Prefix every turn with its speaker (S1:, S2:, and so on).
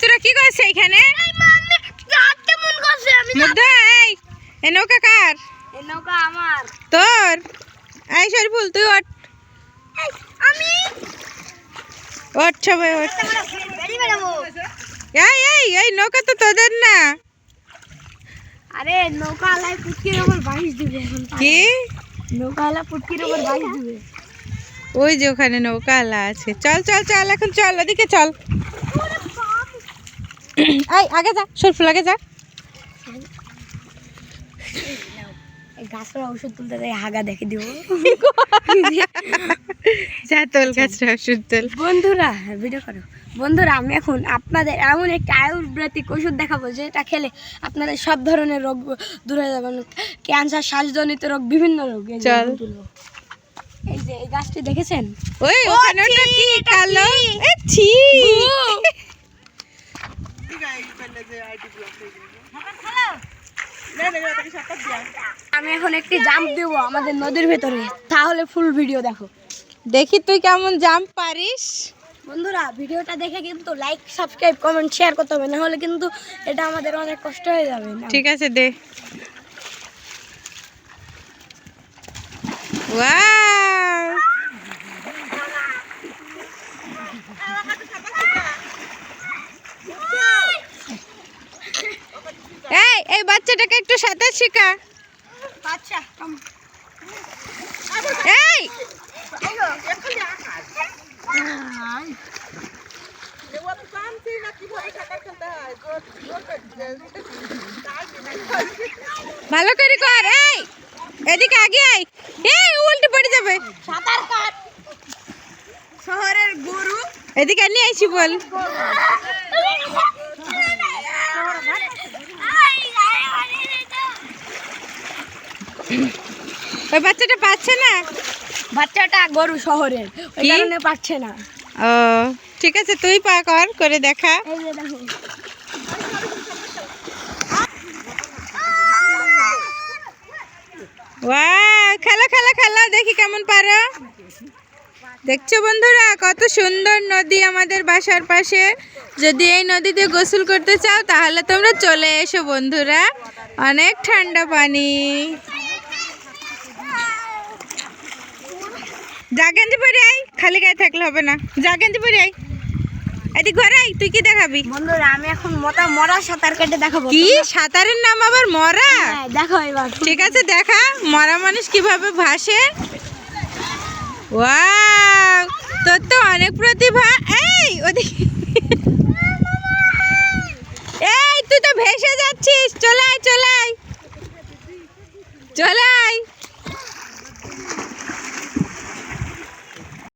S1: তোরা কি করছে এখানে? এ নৌকা কার?
S2: নৌকা আমার।
S1: তোর? শরীফুল তুই ওঠ।
S2: আমি?
S1: ওঠ সবাই ওঠ। এই এই এই নৌকা তো তোদের না।
S2: আরে নৌকা আলাই পুটকির উপর বাইশ দিবে
S1: কি?
S2: নৌকা আলা পুটকির উপর বাইশ দিবে।
S1: ওই যে ওখানে নৌকা আলা আছে। চল চল চল এখন চল ওদিকে চল। এই আগে যা শরীফুল আগে যা।
S2: এই গাছের ঔষধ তুলতে যাই হাগা দেখে দিব।
S1: যা তোল গাছটা ওষুধ তোল।
S2: বন্ধুরা ভিডিও করো। বন্ধুরা আমি এখন আপনাদের এমন একটা আয়ুর্বেদিক ওষুধ দেখাবো যেটা খেলে আপনাদের সব ধরনের রোগ দূরে হয়ে যাবে। ক্যান্সার শ্বাসজনিত রোগ বিভিন্ন রোগ। এই যে
S1: চল।
S2: এই যে এই গাছটি দেখেছেন?
S1: ওই ওখানে কি? কালো? ছি।
S2: আমি এখন একটি জাম্প দেবো আমাদের নদীর ভেতরে। তাহলে ফুল ভিডিও দেখো।
S1: দেখি তুই কেমন জাম্প পারিস।
S2: বন্ধুরা, ভিডিওটা দেখে কিন্তু লাইক সাবস্ক্রাইব কমেন্ট শেয়ার করতে হবে না হলে কিন্তু এটা আমাদের অনেক কষ্ট হয়ে যাবে।
S1: ঠিক আছে, দে। ওয়াও বাচ্চাটাকে একটু সাঁতার শেখা
S2: আচ্ছা
S1: এই! ভালো করে কর এই! এদিকে আগে আই এই উল্টে পড়ে যাবে।
S2: সাঁতার কাট। শহরের গরু।
S1: এদিকে নিয়ে আইছি বল ওই বাচ্চাটা পাচ্ছে না?
S2: বাচ্চাটা গরু শহরের ওই কারণে পাচ্ছে না।
S1: ও ঠিক আছে তুই পা কর করে দেখা। খেলা খেলা খেলা দেখি কেমন পারো। দেখছ বন্ধুরা কত সুন্দর নদী আমাদের বাসার পাশে। যদি এই নদীতে গোসল করতে চাও তাহলে তোমরা চলে এসো বন্ধুরা। অনেক ঠান্ডা পানি। জাগেন্দি পরে আই খালি গায়ে থাকলে হবে না। জাগেন্দি পরে আই এদিক ঘরে আই তুই কি দেখাবি?
S2: বন্ধুরা আমি এখন মোটা মরা সাঁতার কেটে দেখাবো
S1: কি? সাঁতারের নাম আবার মরা?
S2: হ্যাঁ, দেখো এবার।
S1: ঠিক আছে দেখা। মরা মানুষ কীভাবে ভাসে? ওয়াও তোর তো অনেক প্রতিভা। এই ওদিকে এই তুই তো ভেসে যাচ্ছিস। চলাই চলাই চলাই